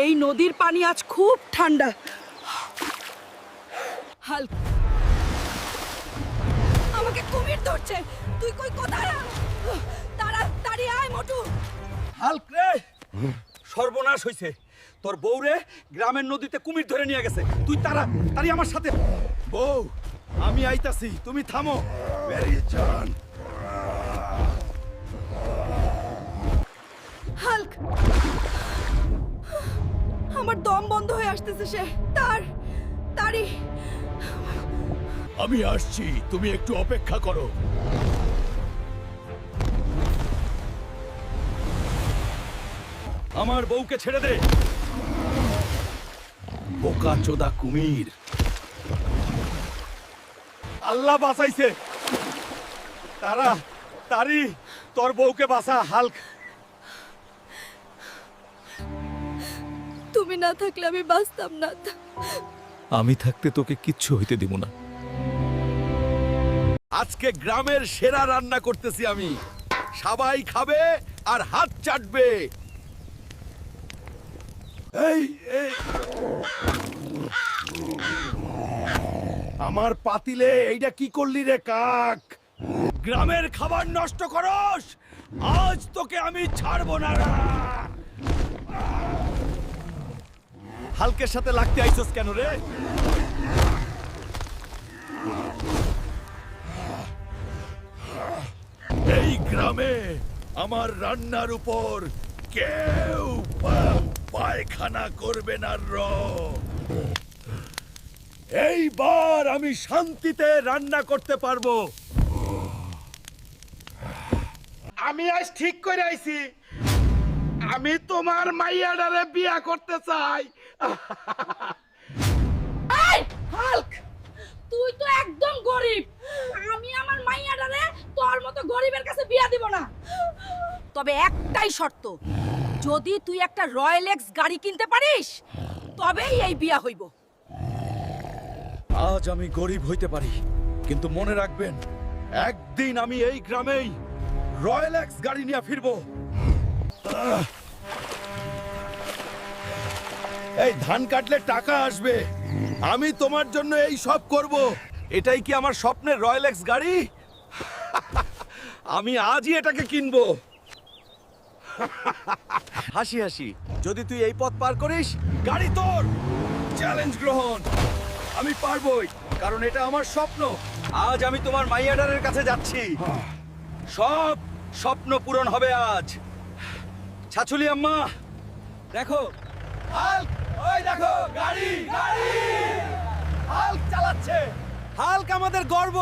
এই নদীর পানি আজ খুব ঠান্ডা। হাল আমাকে কুমির ধরছে। তুই কই কোথায়? তাড়াতাড়ি আয়, মোটু। হাল্ক রে! সর্বনাশ হইছে। তোর বউরে গ্রামের নদীতে কুমির ধরে নিয়ে গেছে। তুই তারা তারি আমার সাথে বউ, আমি আইতাছি, তুমি থামো। বেরিয়ে যান আমার দম বন্ধ হয়ে আসতেছে সে। তার তারি আমি আসছি তুমি একটু অপেক্ষা করো। আমার বউকে ছেড়ে দে। বোকা চোদা কুমির। আল্লাহ বাঁচাইছে। তারা তারি তোর বউকে বাঁচা হাল্ক। তুমি না থাকলে আমি বাঁচতাম না। আমি থাকতে তোকে কিচ্ছু হইতে দিব না। আজকে গ্রামের সেরা রান্না করতেছি আমি। সবাই খাবে আর হাত চাটবে। আমার পাতিলে এইটা কি করলি রে কাক? গ্রামের খাবার নষ্ট করস, আজ তোকে আমি ছাড়বো না। হালকের সাথে লাগতে আইছস কেন রে? এই গ্রামে আমার রান্নার উপর কেউ পায়খানা করবে না, র। এইবার আমি শান্তিতে রান্না করতে পারব। আমি আজ ঠিক করে আইছি। আমি তোমার মাইয়াডারে বিয়া করতে চাই। হাল্ক! তুই তো একদম গরিব। আমি আমার মাইয়াটারে তোর মতো গরিবের কাছে বিয়া দিব না। তবে একটাই শর্ত যদি তুই একটা রয়্যাল এক্স গাড়ি কিনতে পারিস তবেই এই বিয়া হইব। আজ আমি গরিব হইতে পারি কিন্তু মনে রাখবেন একদিন আমি এই গ্রামেই রয়্যাল এক্স গাড়ি নিয়ে ফিরবো! এই ধান কাটলে টাকা আসবে। আমি তোমার জন্য এই সব করব। এটাই কি আমার স্বপ্নের রয়্যাল এক্স গাড়ি? আমি আজই এটাকে কিনবো। হাসি হাসি। যদি তুই এই পথ পার করিস গাড়ি তোর। চ্যালেঞ্জ গ্রহণ। আমি পারবই কারণ এটা আমার স্বপ্ন। আজ আমি তোমার মাইয়াডারের কাছে যাচ্ছি। সব স্বপ্ন পূরণ হবে আজ। ছাছুলি আম্মা দেখো। হাল্ক ওই দেখো গাড়ি গাড়ি। হাল্ক চালাচ্ছে। হাল্ক আমাদের গর্ব।